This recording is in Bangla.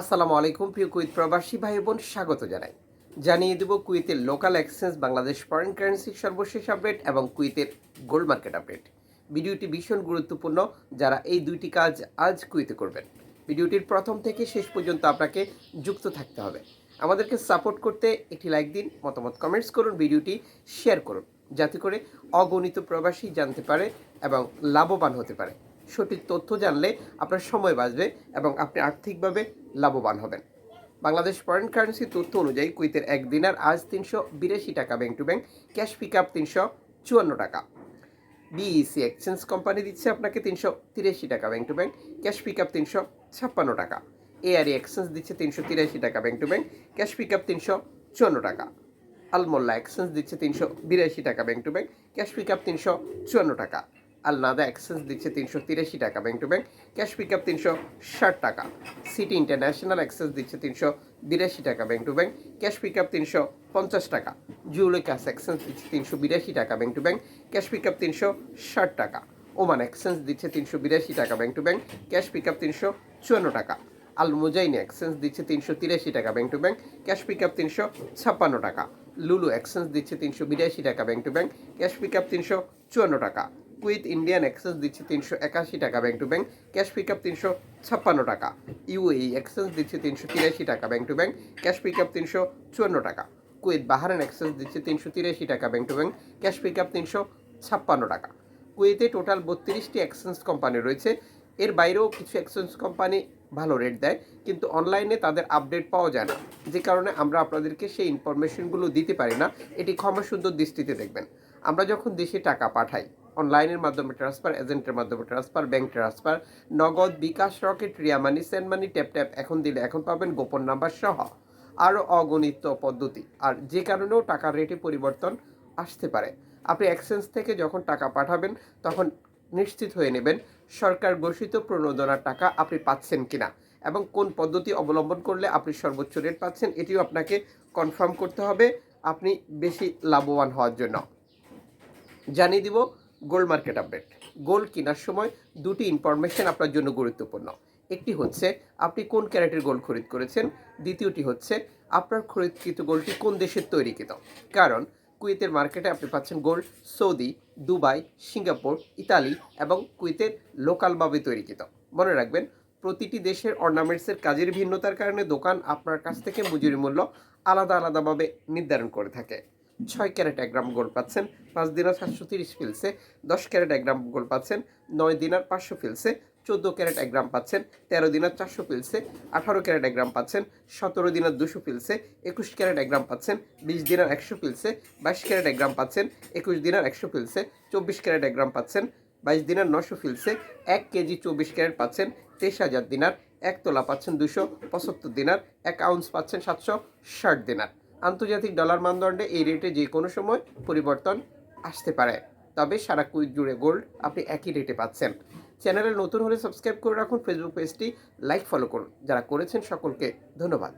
আসসালামু আলাইকুম, প্রিয় কুইত প্রবাসী ভাই বোন স্বাগত জানাই। জানিয়ে দেব কুইতের লোকাল এক্সচেঞ্জ বাংলাদেশ ফরেন কারেন্সির সর্বশেষ আপডেট এবং কুইতের গোল্ড মার্কেট আপডেট ভিডিওটি ভীষণ গুরুত্বপূর্ণ, যারা এই দুইটি কাজ আজ কুইতে করবেন। ভিডিওটির প্রথম থেকে শেষ পর্যন্ত আপনাকে যুক্ত থাকতে হবে। আমাদেরকে সাপোর্ট করতে একটি লাইক দিন, মতামত কমেন্টস করুন, ভিডিওটি শেয়ার করুন, যাতে করে অগণিত প্রবাসী জানতে পারে এবং লাভবান হতে পারে। সঠিক তথ্য জানলে আপনার সময় বাঁচবে এবং আপনি আর্থিকভাবে লাভবান হবেন। বাংলাদেশ ফরেন কারেন্সি তথ্য অনুযায়ী কুইতের এক দিনার আজ তিনশো বিরাশি টাকা bank to bank, cash pick up তিনশো চুয়ান্ন টাকা। বিইসি এক্সচেঞ্জ কোম্পানি দিচ্ছে আপনাকে তিনশো তিরাশি টাকা bank to bank, cash pick up তিনশো ছাপ্পান্ন টাকা। এআরই এক্সচেঞ্জ দিচ্ছে তিনশো তিরাশি টাকা bank to bank, cash pick up তিনশো চুয়ান্ন টাকা। আলমোল্লা এক্সচেঞ্জ দিচ্ছে তিনশো বিরাশি টাকা bank to bank, cash pick up তিনশো চুয়ান্ন টাকা। আলনাদা এক্সচেঞ্জ দিচ্ছে তিনশো তিরাশি টাকা, bank to bank, cash pick up তিনশো ষাট টাকা। সিটি ইন্টারন্যাশনাল এক্সচেঞ্জ দিচ্ছে তিনশো বিরাশি টাকা, bank to bank, cash pick up তিনশো পঞ্চাশ টাকা। জুলেকাস এক্সচেঞ্জ দিচ্ছে তিনশো বিরাশি টাকা, bank to bank, cash pick up তিনশো ষাট টাকা। ওমান এক্সচেঞ্জ দিচ্ছে তিনশো বিরাশি টাকা, bank to bank, cash pick up তিনশো চুয়ান্ন টাকা। আল মুজাইনি এক্সচেঞ্জ দিচ্ছে তিনশো তিরাশি টাকা, bank to bank, cash pick up তিনশো ছাপ্পান্ন টাকা। লুলু এক্সচেঞ্জ দিচ্ছে তিনশো বিরাশি টাকা, bank to bank, cash pick up তিনশো চুয়ান্ন টাকা। কুইথ ইন্ডিয়ান এক্সচেঞ্জ দিচ্ছে তিনশো একাশি টাকা bank to bank, cash pick up তিনশো ছাপ্পান্ন টাকা। ইউএই এক্সচেঞ্জ দিচ্ছে তিনশো তিরাশি টাকা bank to bank, cash pick up তিনশো চুয়ান্ন টাকা। কুয়েত বাহারান এক্সচেঞ্জ দিচ্ছে তিনশো তিরাশি টাকা bank to bank, cash pick up তিনশো ছাপ্পান্ন টাকা। কুয়েতে টোটাল বত্রিশটি এক্সচেঞ্জ কোম্পানি রয়েছে। এর বাইরেও কিছু এক্সচেঞ্জ কোম্পানি ভালো রেট দেয়, কিন্তু অনলাইনে তাদের আপডেট পাওয়া যায় না। যে কারণে আমরা আপনাদেরকে সেই ইনফরমেশনগুলো দিতে পারি না, এটি ক্ষমা সুন্দর দৃষ্টিতে দেখবেন। আমরা যখন দেশে টাকা পাঠাই অনলাইনের মাধ্যমে ট্রান্সফার এজেন্টের মাধ্যমে transfer bank transfer Nagad bKash Rocket Ria money send money tap tap এখন দিলে এখন পাবেন গোপন নাম্বার সহ আরও অগণিত পদ্ধতি। আর যে কারণেও টাকার রেটে পরিবর্তন আসতে পারে। আপনি এক্সচেঞ্জ থেকে যখন টাকা পাঠাবেন, তখন নিশ্চিত হয়ে নেবেন সরকার ঘোষিত প্রণোদনার টাকা আপনি পাচ্ছেন কিনা এবং কোন পদ্ধতি অবলম্বন করলে আপনি সর্বোচ্চ রেট পাচ্ছেন, এটিও আপনাকে কনফার্ম করতে হবে। আপনি বেশি লাভবান হওয়ার জন্য। জানিয়ে দিব গোল্ড মার্কেট আপডেট। গোল্ড কেনার সময় দুটি ইনফরমেশন আপনার জন্য গুরুত্বপূর্ণ। একটি হচ্ছে, আপনি কোন ক্যারেটের গোল্ড খরিদ করেছেন? দ্বিতীয়টি হচ্ছে, আপনার খরিদকৃত গোল্ডটি কোন দেশের তৈরিকৃত? কারণ, কুয়েতের মার্কেটে আপনি পাচ্ছেন gold Saudi, Dubai, Singapore, Italy এবং কুয়েতের লোকালভাবে তৈরিকৃত। মনে রাখবেন, প্রতিটি দেশের অর্নামেন্টসের কাজের ভিন্নতার কারণে দোকান আপনার কাছ থেকে মজুরি মূল্য আলাদা আলাদাভাবে নির্ধারণ করে থাকে। ছয় ক্যারেট এক গ্রাম গোল্ড পাচ্ছেন, পাঁচ দিনার সাতশো তিরিশ ফিলসে, দশ ক্যারেট এক গ্রাম গোল্ড পাচ্ছেন, নয় দিনার পাঁচশো ফিলসে, চোদ্দ ক্যারেট এক গ্রাম পাচ্ছেন, তেরো দিনার চারশো ফিলসে, আঠারো ক্যারেট এক গ্রাম পাচ্ছেন, সতেরো দিনার দুশো ফিলসে, একুশ ক্যারেট এক গ্রাম পাচ্ছেন, বিশ দিনার একশো ফিলসে, বাইশ ক্যারেট এক গ্রাম পাচ্ছেন, একুশ দিনার একশো ফিলসে, চব্বিশ ক্যারেট এক গ্রাম পাচ্ছেন, বাইশ দিনার নশো ফিলসে, এক কেজি চব্বিশ ক্যারেট পাচ্ছেন, তেইশ হাজার দিনার, এক তোলা পাচ্ছেন দুশো পঁচাত্তর দিনার, এক আউন্স পাচ্ছেন সাতশো ষাট দিনার। আন্তর্জাতিক ডলার মানদণ্ডে এই রেটে যে কোনো সময় পরিবর্তন আসতে পারে। তবে সারা কুইক জুড়ে গোল্ড আপনি একই রেটে পাচ্ছেন। চ্যানেলে নতুন হলে সাবস্ক্রাইব করে রাখুন। ফেসবুক পেজটি লাইক ফলো করুন। যারা করেছেন সকলকে ধন্যবাদ।